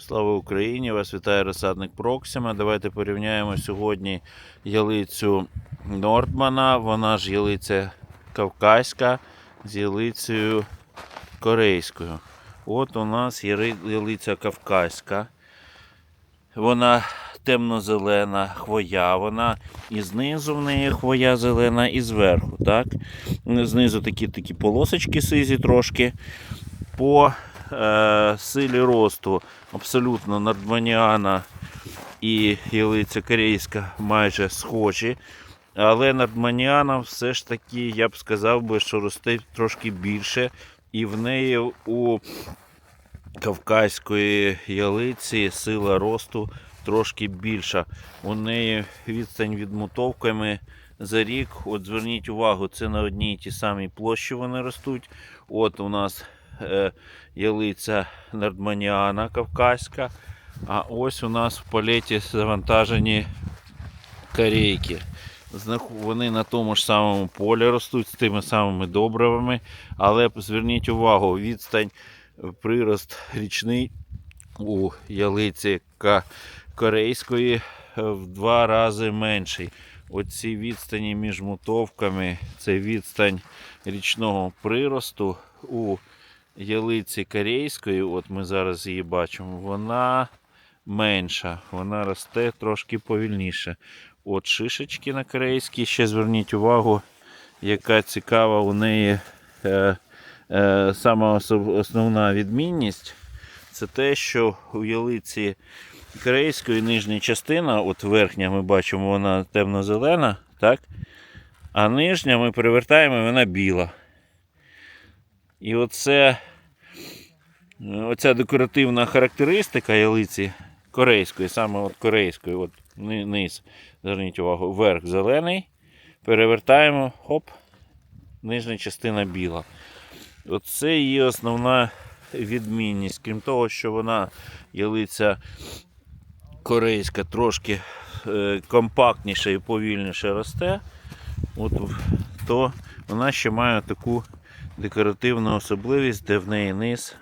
Слава Україні! Вас вітає розсадник Проксима. Давайте порівняємо сьогодні ялицю Нордмана. Вона ж ялиця кавказька з ялицею корейською. От у нас є ялиця кавказька. Вона темно-зелена хвоя, вона і знизу в неї хвоя зелена, і зверху. Так? Знизу такі такі полосочки сизі трошки. По е, силі росту абсолютно нардманіана і ялиця корейська майже схожі. Але нардманіана все ж таки, я б сказав би, що росте трошки більше. І в неї у кавказької ялиці сила росту трошки більша. У неї відстань від мотовками за рік. От зверніть увагу, це на одній і тій самій площі вони ростуть. От у нас ялиця нардманіана кавказька. А ось у нас в палеті завантажені корейки. Вони на тому ж самому полі ростуть з тими самими добривами, але зверніть увагу, відстань е, прирост річний у ялиці корейської е, в два рази менший. Оці відстані між мотовками, це відстань річного приросту у ялиці корейської, от ми зараз її бачимо, вона менша, вона росте трошки повільніше. От шишечки на корейській, ще зверніть увагу, яка цікава у неї е, е, сама основна відмінність. Це те, що у ялиці корейської нижня частина, от верхня ми бачимо, вона темно-зелена, так? а нижня ми перевертаємо, вона біла. І оце, оця декоративна характеристика ялиці корейської, саме от корейської, от низ, зверніть увагу, верх зелений, перевертаємо, хоп, нижня частина біла. Оце її основна відмінність. Крім того, що вона ялиця корейська трошки е, компактніше і повільніше росте, от, то вона ще має таку декоративну особливість, де в неї низ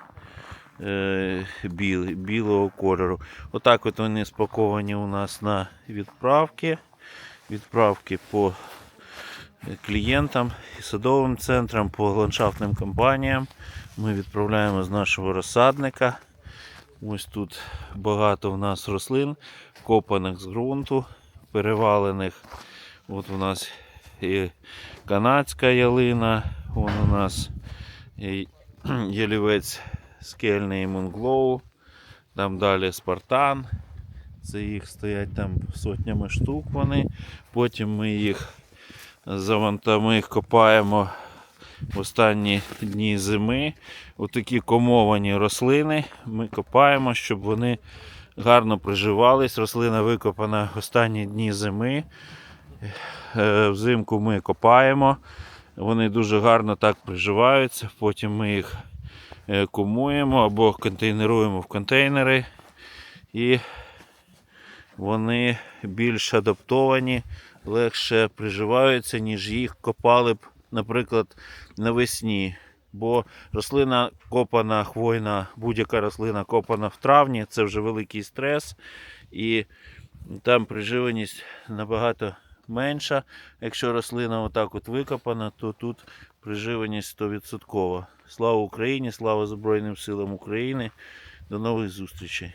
е, білий, білого кольору. Отак от вони спаковані у нас на відправки. Відправки по клієнтам і садовим центрам, по ландшафтним компаніям. Ми відправляємо з нашого розсадника. Ось тут багато в нас рослин, копаних з ґрунту, перевалених. От у нас і канадська ялина, вон у нас ялівець скельний Монглоу, там далі Спартан. Це їх стоять там сотнями штук вони. Потім ми їх ми їх копаємо в останні дні зими. Отакі комовані рослини ми копаємо, щоб вони гарно приживались. Рослина викопана в останні дні зими. Е, Взимку ми копаємо. Вони дуже гарно так приживаються. Потім ми їх е, кумуємо або контейнеруємо в контейнери. І вони більш адаптовані, легше приживаються, ніж їх копали б, наприклад, навесні. Бо рослина копана, хвойна, будь-яка рослина копана в травні, це вже великий стрес. І там приживаність набагато менша. Якщо рослина отак от викопана, то тут приживаність 100%. Слава Україні, слава Збройним силам України. До нових зустрічей.